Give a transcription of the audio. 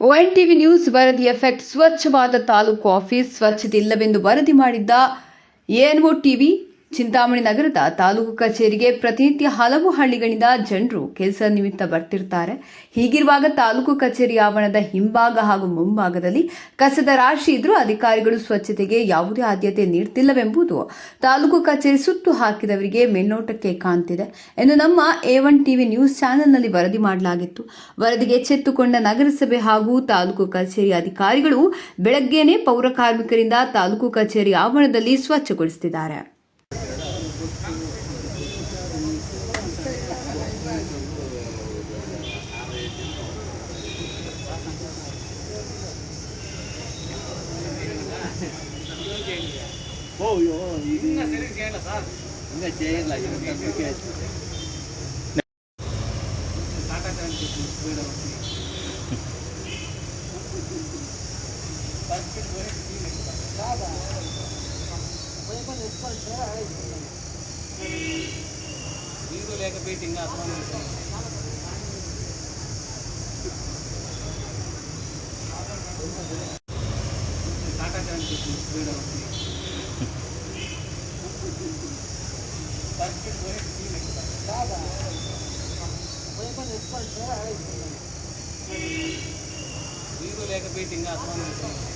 ON TV news ವರದಿ effect ಸ್ವಚ್ಛವಾದ taluk office ಸ್ವಚ್ಛತೆ ಇಲ್ಲವೆಂದು ವರದಿ ಮಾಡಿದ್ದ ಎನ್ಒ ಟಿವಿ ಚಿಂತಾಮಣಿ ನಗರದ ತಾಲೂಕು ಕಚೇರಿಗೆ ಪ್ರತಿನಿತ್ಯ ಹಲವು ಹಳ್ಳಿಗಳಿಂದ ಜನರು ಕೆಲಸ ನಿಮಿತ್ತ ಬರ್ತಿರ್ತಾರೆ. ಹೀಗಿರುವಾಗ ತಾಲೂಕು ಕಚೇರಿ ಆವರಣದ ಹಿಂಭಾಗ ಹಾಗೂ ಮುಂಭಾಗದಲ್ಲಿ ಕಸದ ರಾಶಿ ಇದ್ರೂ ಅಧಿಕಾರಿಗಳು ಸ್ವಚ್ಛತೆಗೆ ಯಾವುದೇ ಆದ್ಯತೆ ನೀಡ್ತಿಲ್ಲವೆಂಬುದು ತಾಲೂಕು ಕಚೇರಿ ಸುತ್ತು ಹಾಕಿದವರಿಗೆ ಮೇಲ್ನೋಟಕ್ಕೆ ಕಾಣ್ತಿದೆ. ಎಂದು ನಮ್ಮ ಎ ಒನ್ ಟಿವಿ ನ್ಯೂಸ್ ಚಾನೆಲ್ನಲ್ಲಿ ವರದಿ ಮಾಡಲಾಗಿತ್ತು. ವರದಿಗೆ ಎಚ್ಚೆತ್ತುಕೊಂಡ ನಗರಸಭೆ ಹಾಗೂ ತಾಲೂಕು ಕಚೇರಿ ಅಧಿಕಾರಿಗಳು ಬೆಳಗ್ಗೆನೇ ಪೌರ ಕಾರ್ಮಿಕರಿಂದ ತಾಲೂಕು ಕಚೇರಿ ಆವರಣದಲ್ಲಿ ಸ್ವಚ್ಛಗೊಳಿಸುತ್ತಿದ್ದಾರೆ. ఓ అయ్యో ఇది ఇంకా చేయట్లా ఇంకా வேக போயிட்டீங்க அப்புறம் டாடா கான்ஸ்டியூஷன் ஸ்பீடாக வந்து பத்து போய் போய் கொஞ்சம் எக்ஸ்பர்ட் வீடு லேக போயிட்டீங்க அப்புறம்